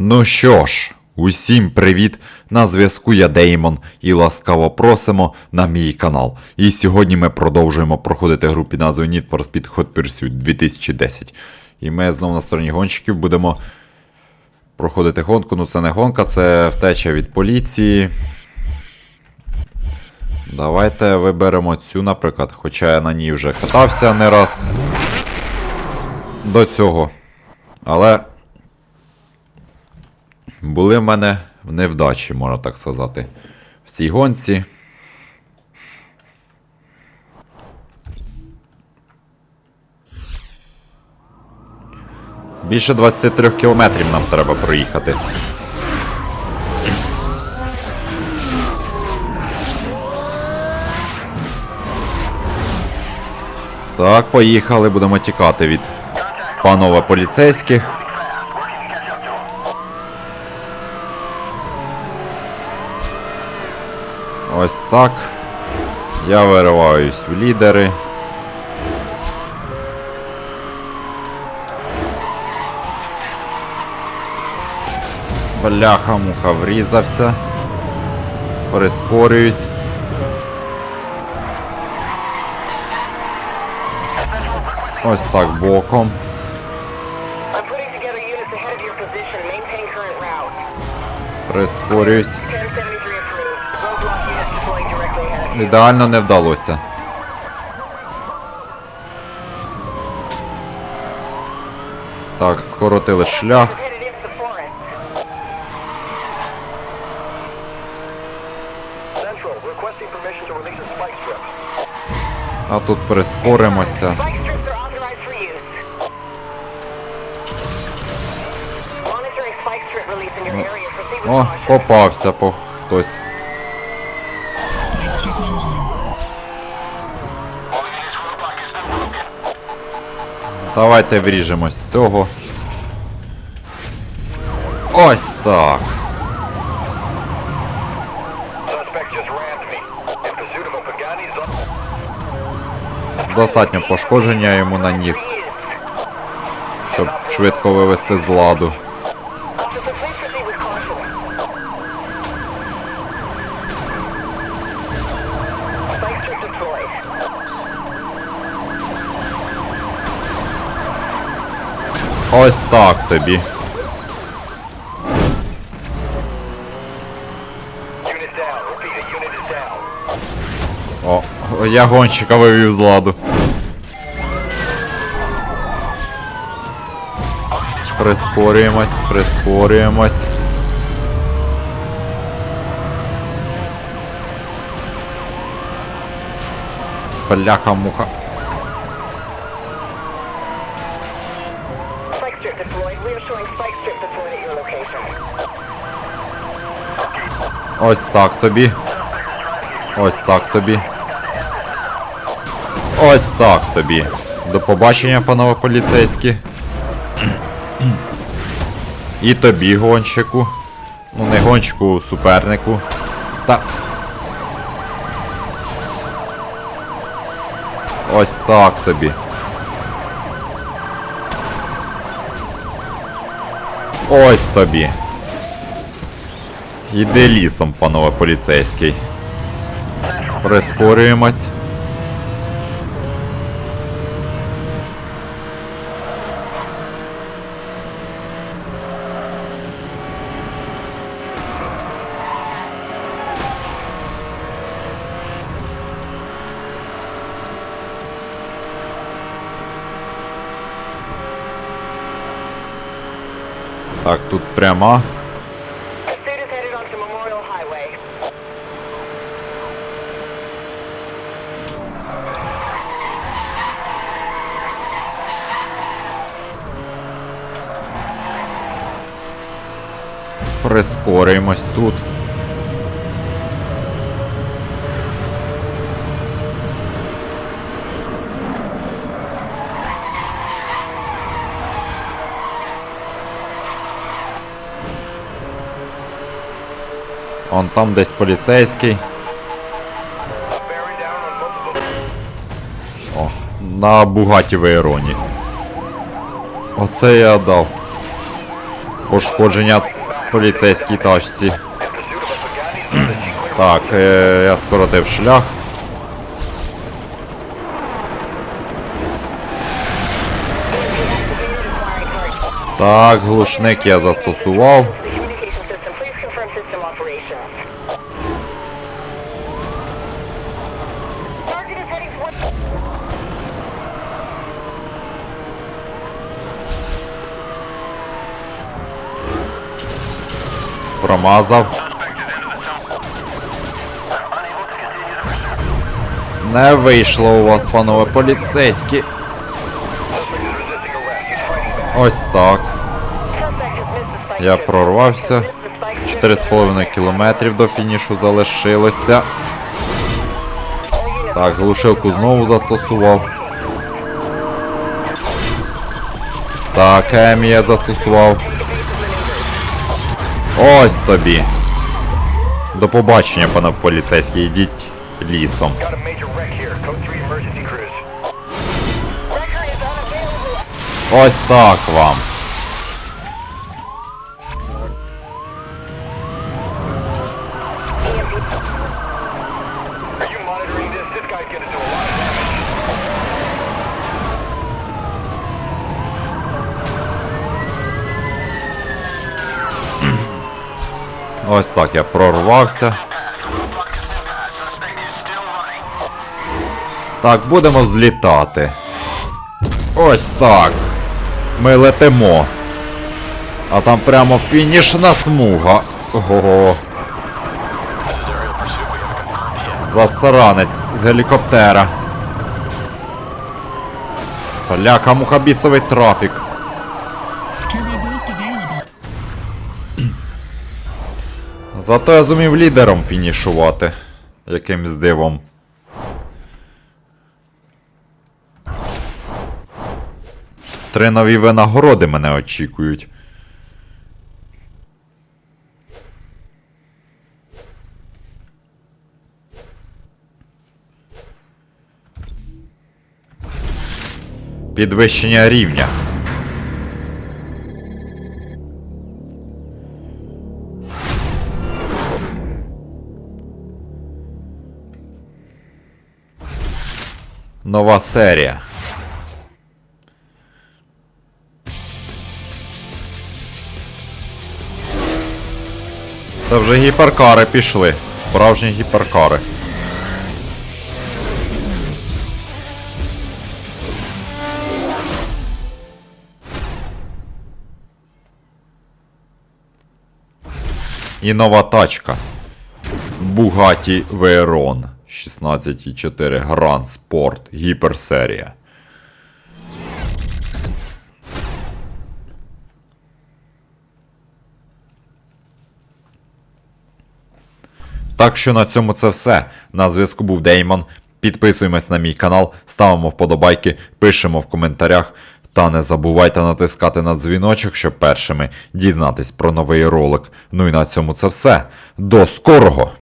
Ну що ж, усім привіт! На зв'язку я Деймон і ласкаво просимо на мій канал. І сьогодні ми продовжуємо проходити гру під назвою Need for Speed Hot Pursuit 2010. І ми знову на стороні гонщиків будемо проходити гонку. Ну це не гонка, це втеча від поліції. Давайте виберемо цю, наприклад, хоча я на ній вже катався не раз до цього. Але були в мене невдачі, можна так сказати, в цій гонці. Більше 23 кілометрів нам треба проїхати. Так, поїхали, будемо тікати від панове поліцейських. Ось так. Я вириваюсь в лідери. Бляха-муха врізався. Прискорююсь. Ось так боком. I'm Ідеально не вдалося. Так, скоротили шлях. Headed into the forest. Central, requesting permission Давайте вріжемось з цього. Ось так. Достатньо пошкодження йому наніс, щоб швидко вивести з ладу. Ось так тобі. О, я гонщика вивів з ладу. Прискорюємось, прискорюємось. Бляха-муха. Strip deployed. We are showing spike strip deployed at your location. Ось так тобі. Ось так тобі. Ось так тобі. До побачення, панове поліцейські. І тобі, гонщику. Ну, не гонщику, супернику. Та. Ось так тобі. Ось тобі. Іди лісом, панове поліцейський. Прискорюємось. Так, тут пряма. Прискорюємось тут. Он там десь поліцейський. О, на Бугаті Вейроні. Оце я дав. Пошкодження поліцейській тачці. Так, е, я скоротив шлях. Так, глушник я застосував. Промазав. Не вийшло у вас, панове поліцейські. Ось так. Я прорвався. 4,5 кілометрів до фінішу залишилося. Так, глушилку знову застосував. Так, Емі я застосував. Ось тобі. До побачення, пане поліцейський, йдіть лісом. Ось так major Ось так я прорвався. Так, будемо взлітати. Ось так. Ми летимо. А там прямо фінішна смуга. Ого. Засранець з гелікоптера. Поляка мухабісовий трафік. Зато я зумів лідером фінішувати. Якимсь дивом. Три нові винагороди мене очікують. Підвищення рівня. Нова серія. Це вже гіперкари пішли. Справжні гіперкари. І нова тачка. Bugatti Veyron 16,4 Grand Sport гіперсерія. Так що на цьому це все. На зв'язку був Деймон. Підписуємось на мій канал, ставимо вподобайки, пишемо в коментарях. Та не забувайте натискати на дзвіночок, щоб першими дізнатись про новий ролик. Ну і на цьому це все. До скорого!